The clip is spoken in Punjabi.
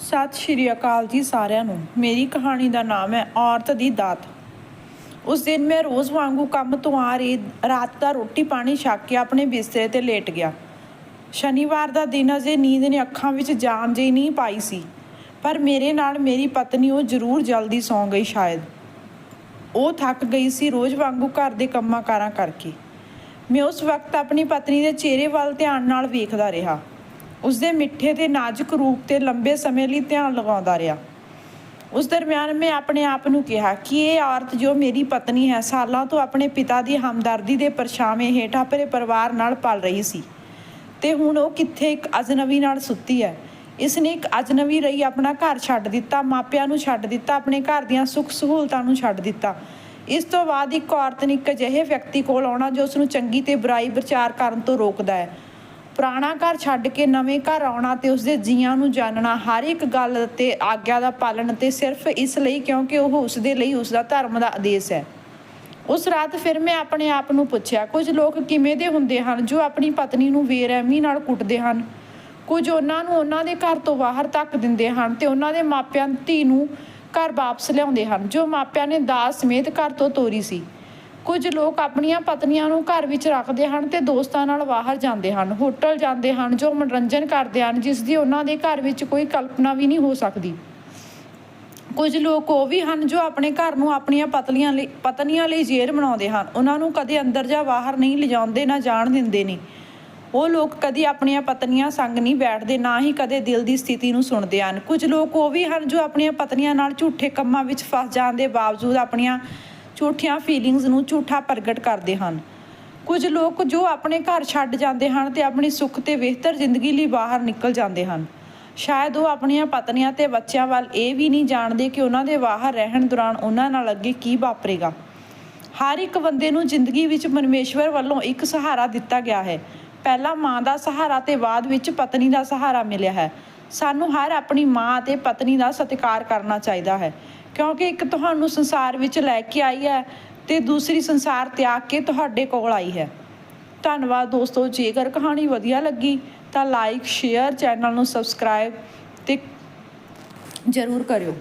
ਸਤਿ ਸ਼੍ਰੀ ਅਕਾਲ ਜੀ ਸਾਰਿਆਂ ਨੂੰ। ਮੇਰੀ ਕਹਾਣੀ ਦਾ ਨਾਮ ਹੈ ਔਰਤ ਦੀ ਦਾਤ। ਉਸ ਦਿਨ ਮੈਂ ਰੋਜ਼ ਵਾਂਗੂ ਕੰਮ ਤੋਂ ਆ ਰਹੀ, ਰਾਤ ਦਾ ਰੋਟੀ ਪਾਣੀ ਛੱਕ ਕੇ ਆਪਣੇ ਬਿਸਤਰੇ ਤੇ ਲੇਟ ਗਿਆ। ਸ਼ਨੀਵਾਰ ਦਾ ਦਿਨ ਅਜੇ ਨੀਂਦ ਨੇ ਅੱਖਾਂ ਵਿੱਚ ਜਾਨ ਜਿਹੀ ਨਹੀਂ ਪਾਈ ਸੀ, ਪਰ ਮੇਰੇ ਨਾਲ ਮੇਰੀ ਪਤਨੀ ਉਹ ਜ਼ਰੂਰ ਜਲਦੀ ਸੌਂ ਗਈ ਸ਼ਾਇਦ। ਉਹ ਥੱਕ ਗਈ ਸੀ ਰੋਜ਼ ਵਾਂਗੂ ਘਰ ਦੇ ਕੰਮਾਂ ਕਾਰਾਂ ਕਰਕੇ। ਮੈਂ ਉਸ ਵਕਤ ਆਪਣੀ ਪਤਨੀ ਦੇ ਚਿਹਰੇ ਵੱਲ ਧਿਆਨ ਨਾਲ ਵੇਖਦਾ ਰਿਹਾ। ਉਸ ਦੇ ਮਿੱਠੇ ਤੇ ਨਾਜ਼ੁਕ ਰੂਪ ਤੇ ਲੰਬੇ ਸਮੇਂ ਲਈ ਧਿਆਨ ਲਗਾਉਂਦਾ ਰਿਹਾ। ਉਸ ਦਰਮਿਆਨ ਮੈਂ ਆਪਣੇ ਆਪ ਨੂੰ ਕਿਹਾ ਕਿ ਇਹ ਔਰਤ ਜੋ ਮੇਰੀ ਪਤਨੀ ਹੈ, ਸਾਲਾਂ ਤੋਂ ਆਪਣੇ ਪਿਤਾ ਦੀ ਹਮਦਰਦੀ ਦੇ ਪਰਛਾਵੇਂ ਹੇਠ ਆਪਣੇ ਪਰਿਵਾਰ ਨਾਲ ਪਲ ਰਹੀ ਸੀ ਤੇ ਹੁਣ ਉਹ ਕਿੱਥੇ ਇੱਕ ਅਜਨਬੀ ਨਾਲ ਸੁੱਤੀ ਹੈ। ਇਸ ਨੇ ਇੱਕ ਅਜਨਬੀ ਰਹੀ ਆਪਣਾ ਘਰ ਛੱਡ ਦਿੱਤਾ, ਮਾਪਿਆਂ ਨੂੰ ਛੱਡ ਦਿੱਤਾ, ਆਪਣੇ ਘਰ ਦੀਆਂ ਸੁੱਖ ਸਹੂਲਤਾਂ ਨੂੰ ਛੱਡ ਦਿੱਤਾ। ਇਸ ਤੋਂ ਬਾਅਦ ਇੱਕ ਔਰਤ ਨੇ ਇੱਕ ਅਜਿਹੇ ਵਿਅਕਤੀ ਕੋਲ ਆਉਣਾ ਜੋ ਉਸ ਨੂੰ ਚੰਗੀ ਤੇ ਬੁਰਾਈ ਵਿਚਾਰ ਕਰਨ ਤੋਂ ਰੋਕਦਾ ਹੈ। ਪੁਰਾਣਾ ਘਰ ਛੱਡ ਕੇ ਨਵੇਂ ਘਰ ਆਉਣਾ ਤੇ ਉਸਦੇ ਜੀਆਂ ਨੂੰ ਜਾਣਨਾ ਹਰ ਇੱਕ ਗੱਲ ਤੇ ਆਗਿਆ ਦਾ ਪਾਲਣ ਤੇ ਸਿਰਫ ਇਸ ਲਈ ਕਿਉਂਕਿ ਉਹ ਉਸਦੇ ਲਈ ਉਸਦਾ ਧਰਮ ਦਾ ਆਦੇਸ਼ ਹੈ। ਉਸ ਰਾਤ ਫਿਰ ਮੈਂ ਆਪਣੇ ਆਪ ਨੂੰ ਪੁੱਛਿਆ, ਕੁਝ ਲੋਕ ਕਿਵੇਂ ਦੇ ਹੁੰਦੇ ਹਨ ਜੋ ਆਪਣੀ ਪਤਨੀ ਨੂੰ ਬੇਰਹਿਮੀ ਨਾਲ ਕੁੱਟਦੇ ਹਨ? ਕੁਝ ਉਹਨਾਂ ਨੂੰ ਉਹਨਾਂ ਦੇ ਘਰ ਤੋਂ ਬਾਹਰ ਧੱਕ ਦਿੰਦੇ ਹਨ ਤੇ ਉਹਨਾਂ ਦੇ ਮਾਪਿਆਂ ਦੀ ਧੀ ਨੂੰ ਘਰ ਵਾਪਸ ਲਿਆਉਂਦੇ ਹਨ, ਜੋ ਮਾਪਿਆਂ ਨੇ ਦਾਸ ਸਮੇਤ ਘਰ ਤੋਂ ਤੋਰੀ ਸੀ। ਕੁਝ ਲੋਕ ਆਪਣੀਆਂ ਪਤਨੀਆਂ ਨੂੰ ਘਰ ਵਿੱਚ ਰੱਖਦੇ ਹਨ ਤੇ ਦੋਸਤਾਂ ਨਾਲ ਬਾਹਰ ਜਾਂਦੇ ਹਨ, ਹੋਟਲ ਜਾਂਦੇ ਹਨ, ਜੋ ਮਨੋਰੰਜਨ ਕਰਦੇ ਹਨ, ਜਿਸ ਦੀ ਉਹਨਾਂ ਦੇ ਘਰ ਵਿੱਚ ਕੋਈ ਕਲਪਨਾ ਵੀ ਨਹੀਂ ਹੋ ਸਕਦੀ। ਕੁਝ ਲੋਕ ਉਹ ਵੀ ਹਨ ਜੋ ਆਪਣੇ ਘਰ ਨੂੰ ਆਪਣੀਆਂ ਪਤਲੀਆਂ ਲਈ, ਪਤਨੀਆਂ ਲਈ ਜ਼ੇਰ ਬਣਾਉਂਦੇ ਹਨ। ਉਹਨਾਂ ਨੂੰ ਕਦੇ ਅੰਦਰ ਜਾਂ ਬਾਹਰ ਨਹੀਂ ਲਿਜਾਉਂਦੇ, ਨਾ ਜਾਣ ਦਿੰਦੇ ਨੇ। ਉਹ ਲੋਕ ਕਦੀ ਆਪਣੀਆਂ ਪਤਨੀਆਂ ਸੰਗ ਨਹੀਂ ਬੈਠਦੇ, ਨਾ ਹੀ ਕਦੇ ਦਿਲ ਦੀ ਸਥਿਤੀ ਨੂੰ ਸੁਣਦੇ ਹਨ। ਕੁਝ ਲੋਕ ਉਹ ਵੀ ਹਨ ਜੋ ਆਪਣੀਆਂ ਪਤਨੀਆਂ ਨਾਲ ਝੂਠੇ ਕੰਮਾਂ ਵਿੱਚ ਫਸ ਜਾਣ ਦੇ ਬਾਵਜੂਦ ਆਪਣੀਆਂ ਝੂਠੀਆਂ ਫੀਲਿੰਗਸ ਨੂੰ ਝੂਠਾ ਪ੍ਰਗਟ ਕਰਦੇ ਹਨ। ਕੁਝ ਲੋਕ ਜੋ ਆਪਣੇ ਘਰ ਛੱਡ ਜਾਂਦੇ ਹਨ ਤੇ ਆਪਣੀ ਸੁੱਖ ਤੇ ਬਿਹਤਰ ਜ਼ਿੰਦਗੀ ਲਈ ਬਾਹਰ ਨਿਕਲ ਜਾਂਦੇ ਹਨ। ਸ਼ਾਇਦ ਉਹ ਆਪਣੀਆਂ ਪਤਨੀਆਂ ਤੇ ਬੱਚਿਆਂ ਵੱਲ ਇਹ ਵੀ ਨਹੀਂ ਜਾਣਦੇ ਕਿ ਉਹਨਾਂ ਦੇ ਬਾਹਰ ਰਹਿਣ ਦੌਰਾਨ ਉਹਨਾਂ ਨਾਲ ਅੱਗੇ ਕੀ ਵਾਪਰੇਗਾ। ਹਰ ਇੱਕ ਬੰਦੇ ਨੂੰ ਜ਼ਿੰਦਗੀ ਵਿੱਚ ਪਰਮੇਸ਼ਵਰ ਵੱਲੋਂ ਇੱਕ ਸਹਾਰਾ ਦਿੱਤਾ ਗਿਆ ਹੈ। ਪਹਿਲਾਂ ਮਾਂ ਦਾ ਸਹਾਰਾ ਤੇ ਬਾਅਦ ਵਿੱਚ ਪਤਨੀ ਦਾ ਸਹਾਰਾ ਮਿਲਿਆ ਹੈ। ਸਾਨੂੰ ਹਰ ਆਪਣੀ ਮਾਂ ਅਤੇ ਪਤਨੀ ਦਾ ਸਤਿਕਾਰ ਕਰਨਾ ਚਾਹੀਦਾ ਹੈ। ਕਿਉਂਕਿ ਇੱਕ ਤੁਹਾਨੂੰ ਸੰਸਾਰ ਵਿੱਚ ਲੈ ਕੇ ਆਈ ਹੈ ਤੇ ਦੂਸਰੀ ਸੰਸਾਰ ਤਿਆਗ ਕੇ ਤੁਹਾਡੇ ਕੋਲ ਆਈ ਹੈ। ਧੰਨਵਾਦ ਦੋਸਤੋ, ਜੇਕਰ ਕਹਾਣੀ ਵਧੀਆ ਲੱਗੀ ਤਾਂ ਲਾਈਕ ਸ਼ੇਅਰ ਚੈਨਲ ਨੂੰ ਸਬਸਕ੍ਰਾਈਬ ਤੇ ਜ਼ਰੂਰ ਕਰਿਓ।